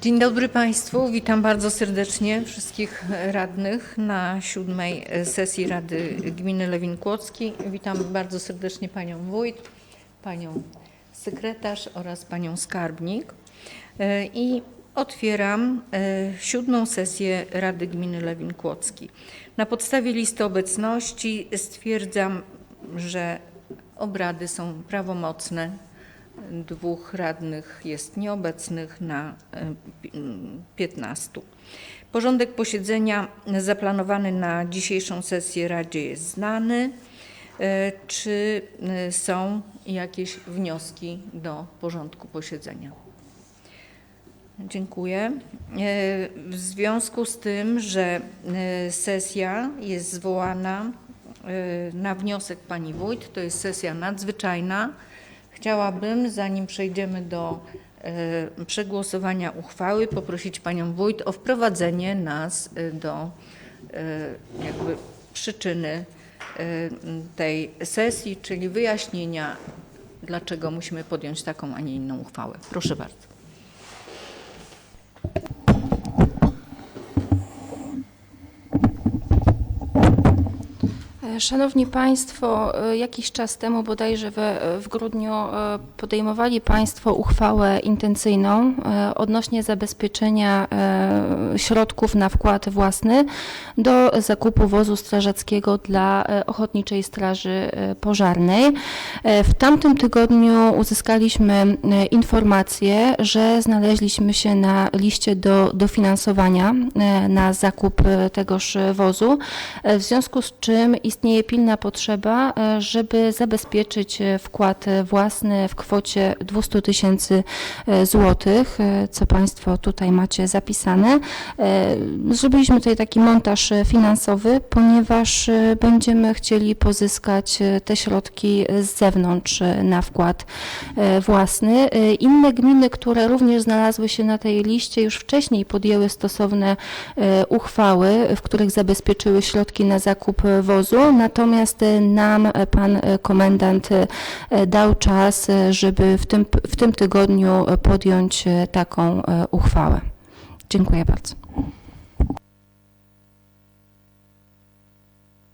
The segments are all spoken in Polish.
Dzień dobry Państwu. Witam bardzo serdecznie wszystkich radnych na siódmej sesji Rady Gminy Lewin Kłodzki. Witam bardzo serdecznie Panią Wójt, Panią Sekretarz oraz Panią Skarbnik. E, I otwieram e, siódmą sesję Rady Gminy Lewin Kłodzki. Na podstawie listy obecności stwierdzam, że obrady są prawomocne. Dwóch radnych jest nieobecnych na e, pi- m, 15. Porządek posiedzenia zaplanowany na dzisiejszą sesję Radzie jest znany. E, Czy e, są jakieś wnioski do porządku posiedzenia? Dziękuję. E, W związku z tym, że e, sesja jest zwołana e, na wniosek pani wójt, to jest sesja nadzwyczajna, chciałabym, zanim przejdziemy do e, przegłosowania uchwały, poprosić panią wójt o wprowadzenie nas e, do e, jakby przyczyny tej sesji, czyli wyjaśnienia, dlaczego musimy podjąć taką, a nie inną uchwałę. Proszę bardzo. Szanowni Państwo, e, jakiś czas temu, bodajże we, w grudniu, e, podejmowali Państwo uchwałę intencyjną e, odnośnie zabezpieczenia środków na wkład własny do zakupu wozu strażackiego dla Ochotniczej Straży Pożarnej. W tamtym tygodniu uzyskaliśmy informację, że znaleźliśmy się na liście do dofinansowania na zakup tegoż wozu, w związku z czym istnieje pilna potrzeba, e, żeby zabezpieczyć e, wkład własny w kwocie 200 tysięcy e, złotych, co Państwo tutaj macie zapisane. Zrobiliśmy tutaj taki montaż finansowy, ponieważ będziemy chcieli pozyskać te środki z zewnątrz na wkład własny. Inne gminy, które również znalazły się na tej liście, już wcześniej podjęły stosowne uchwały, w których zabezpieczyły środki na zakup e, natomiast e, nam e, pan e, komendant dał czas, żeby w tym, w tym tygodniu podjąć taką uchwałę. Dziękuję bardzo.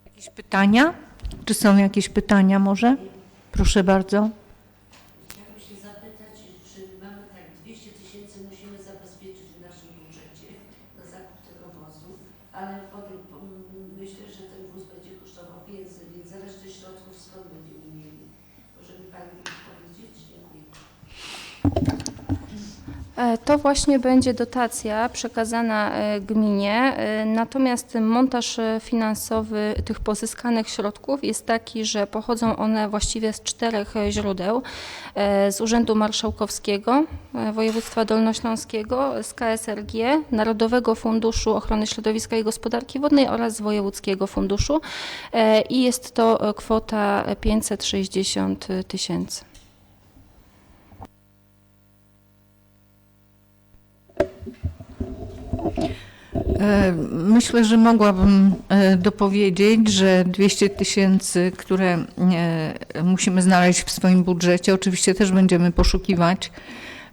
Jakieś pytania? Czy są jakieś pytania może? Proszę bardzo. Chciałam się zapytać, czy mamy tak 200 tysięcy musimy zabezpieczyć w naszym budżecie na zakup tego wozu, ale powiem, po- myślę, że ten wóz będzie kosztował więcej, więc za resztę środków skąd będziemy mieli? Może mi Pani powiedzieć? Dziękuję. E, To właśnie będzie dotacja przekazana e, gminie, e, natomiast montaż e, finansowy tych pozyskanych środków jest taki, że pochodzą one właściwie z czterech e, źródeł. E, Z Urzędu Marszałkowskiego e, Województwa Dolnośląskiego, z KSRG, Narodowego Funduszu Ochrony Środowiska i Gospodarki Wodnej oraz z Wojewódzkiego Funduszu E, i jest to e, kwota 560 tysięcy. Myślę, że mogłabym e, dopowiedzieć, że 200 tysięcy, które e, musimy znaleźć w swoim budżecie, oczywiście też będziemy poszukiwać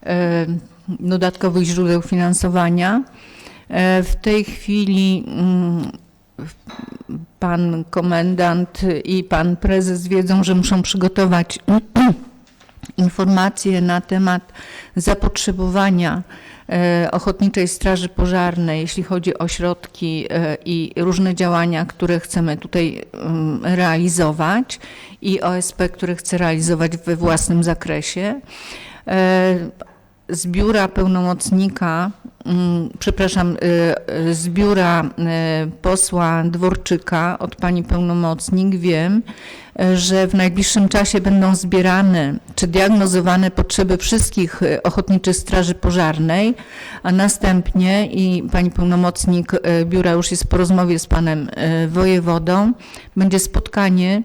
e, dodatkowych źródeł finansowania. E, W tej chwili mm, pan komendant i pan prezes wiedzą, że muszą przygotować informacje na temat zapotrzebowania e, Ochotniczej Straży Pożarnej, jeśli chodzi o środki e, i różne działania, które chcemy tutaj mm, realizować i OSP, które chce realizować we własnym zakresie. E, Z biura pełnomocnika, przepraszam, e, e, z biura e, posła Dworczyka od pani pełnomocnik wiem, że w najbliższym czasie będą zbierane czy diagnozowane potrzeby wszystkich ochotniczych straży pożarnej, a następnie i pani pełnomocnik biura już jest po rozmowie z panem wojewodą, będzie spotkanie mm,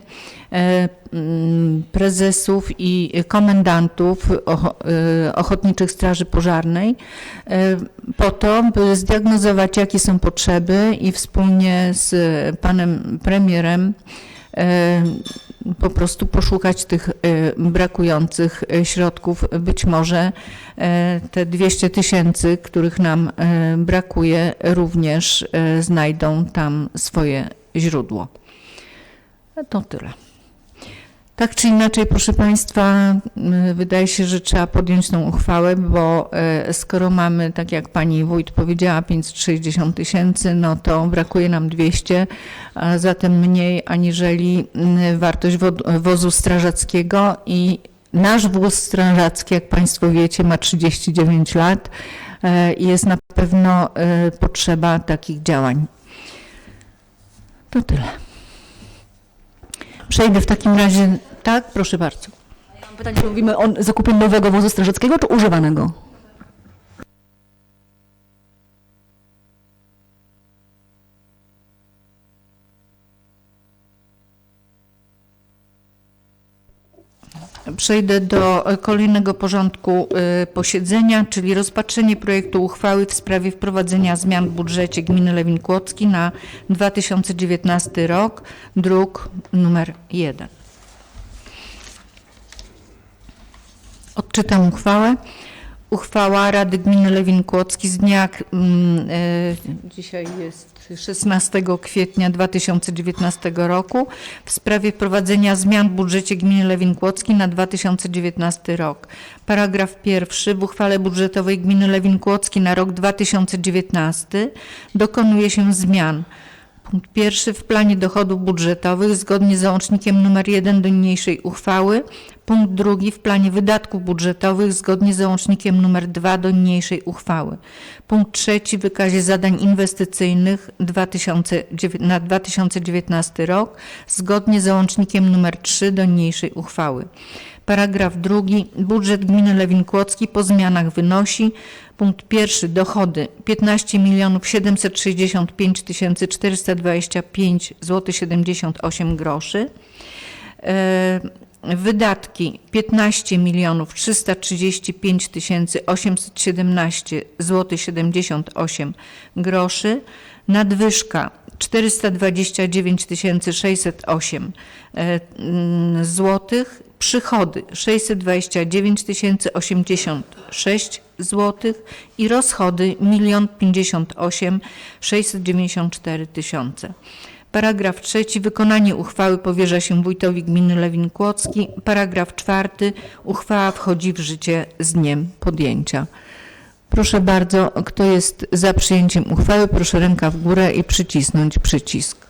prezesów i komendantów e, ochotniczych straży pożarnej e, po to, by zdiagnozować jakie są potrzeby i wspólnie z panem premierem e, po prostu poszukać tych e, brakujących e, środków. Być może e, te 200 tysięcy, których nam e, brakuje, również e, znajdą tam swoje źródło. A To tyle. Tak czy inaczej, proszę Państwa, wydaje się, że trzeba podjąć tą uchwałę, bo e, skoro mamy, tak jak Pani Wójt powiedziała, 560 tysięcy, no to brakuje nam 200, a zatem mniej aniżeli wartość wo- wozu strażackiego i nasz wóz strażacki, jak Państwo wiecie, ma 39 lat e, i jest na pewno e, potrzeba takich działań. To tyle. Przejdę w takim razie, tak, proszę bardzo. Mam pytanie, czy mówimy o zakupie nowego wozu strażackiego, czy używanego? Przejdę do e, kolejnego porządku e, posiedzenia, czyli rozpatrzenie projektu uchwały w sprawie wprowadzenia zmian w budżecie gminy Lewin Kłodzki na 2019 rok, druk numer 1. Odczytam uchwałę. Uchwała Rady Gminy Lewin Kłodzki z dnia, e, dzisiaj jest 16 kwietnia 2019 roku w sprawie wprowadzenia zmian w budżecie gminy Lewin Kłodzki na 2019 rok. Paragraf pierwszy w uchwale budżetowej gminy Lewin Kłodzki na rok 2019 dokonuje się zmian. Punkt pierwszy w planie dochodów budżetowych zgodnie z załącznikiem nr 1 do niniejszej uchwały. Punkt drugi w planie wydatków budżetowych zgodnie z załącznikiem nr 2 do niniejszej uchwały. Punkt trzeci w wykazie zadań inwestycyjnych 2009 na 2019 rok zgodnie z załącznikiem nr 3 do niniejszej uchwały. Paragraf drugi. Budżet gminy Lewin Kłodzki po zmianach wynosi punkt pierwszy dochody 15 milionów 765 425 zł 78 groszy. E, Wydatki 15 milionów 335 817 zł 78 groszy. Nadwyżka 429 608 e, mm, złotych. Przychody 629 086 zł i rozchody 1 058 694 tysiące. Paragraf trzeci. Wykonanie uchwały powierza się wójtowi gminy Lewin Kłodzki. Paragraf czwarty. Uchwała wchodzi w życie z dniem podjęcia. Proszę bardzo, kto jest za przyjęciem uchwały, proszę ręka w górę i przycisnąć przycisk.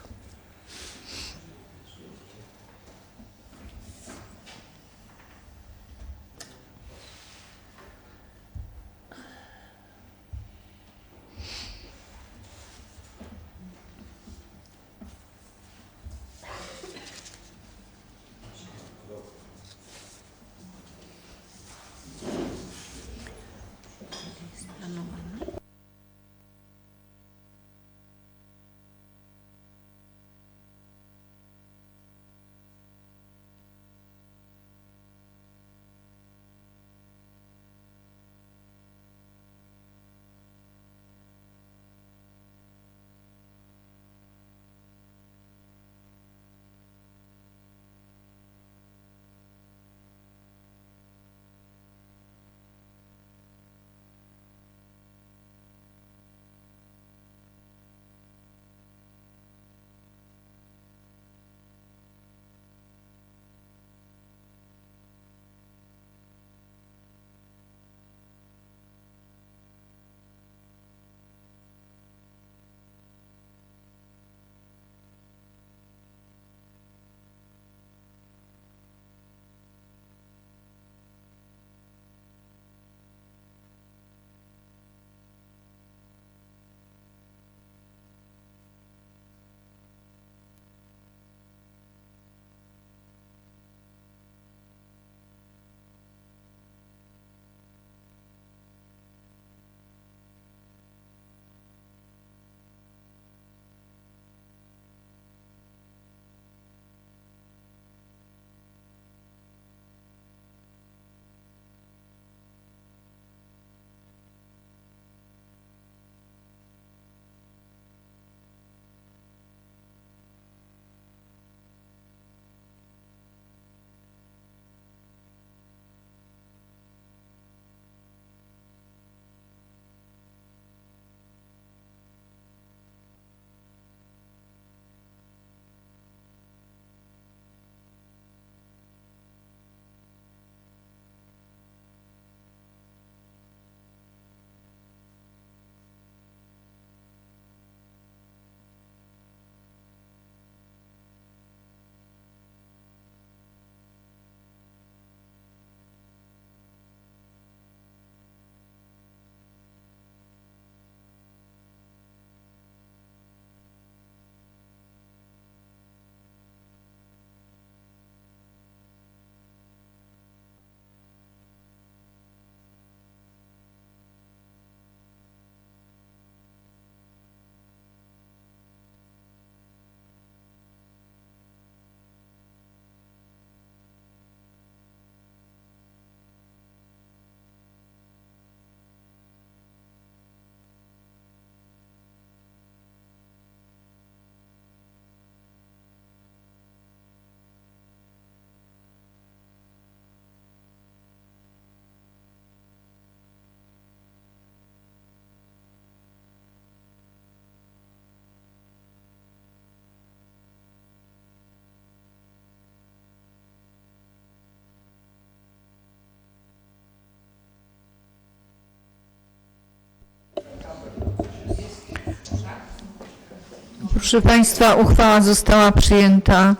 Proszę Państwa, uchwała została przyjęta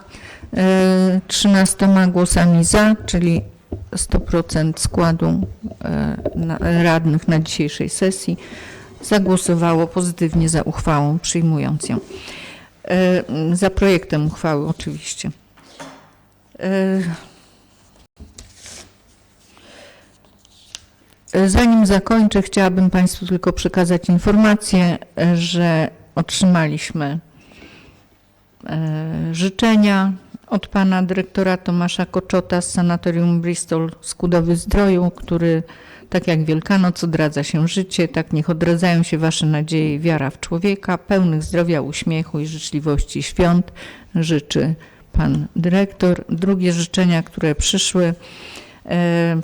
e, 13 głosami za, czyli 100% składu e, radnych na dzisiejszej sesji zagłosowało pozytywnie za uchwałą, przyjmując ją. E, Za projektem uchwały oczywiście. E, Zanim zakończę, chciałabym Państwu tylko przekazać informację, e, że otrzymaliśmy e, życzenia od pana dyrektora Tomasza Koczota z Sanatorium Bristol Skudowy Zdroju, który tak jak Wielkanoc odradza się życie, tak niech odradzają się Wasze nadzieje i wiara w człowieka, pełnych zdrowia, uśmiechu i życzliwości świąt życzy pan dyrektor. Drugie życzenia, które przyszły, e,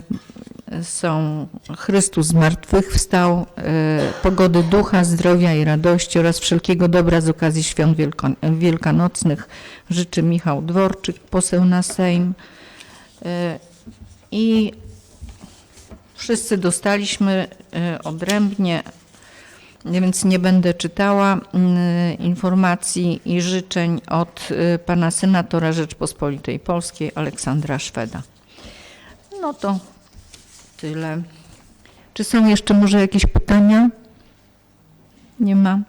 są Chrystus zmartwychwstał, e, pogody ducha, zdrowia i radości oraz wszelkiego dobra z okazji świąt wielkanocnych. Życzy Michał Dworczyk, poseł na Sejm. E, I wszyscy dostaliśmy e, odrębnie, więc nie będę czytała mm, informacji i życzeń od pana senatora Rzeczpospolitej Polskiej Aleksandra Szweda. No to tyle. Czy są jeszcze może jakieś pytania? Nie ma.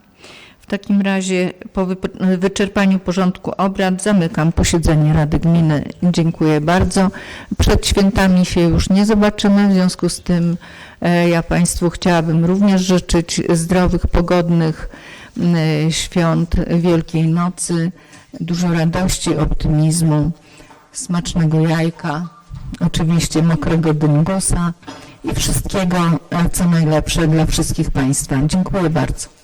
W takim razie po wyczerpaniu porządku obrad zamykam posiedzenie Rady Gminy. Dziękuję bardzo. Przed świętami się już nie zobaczymy, w związku z tym e, ja Państwu chciałabym również życzyć zdrowych, pogodnych świąt Wielkiej Nocy, dużo radości, optymizmu, smacznego jajka, oczywiście mokrego dyngusa i wszystkiego, e, co najlepsze dla wszystkich Państwa. Dziękuję bardzo.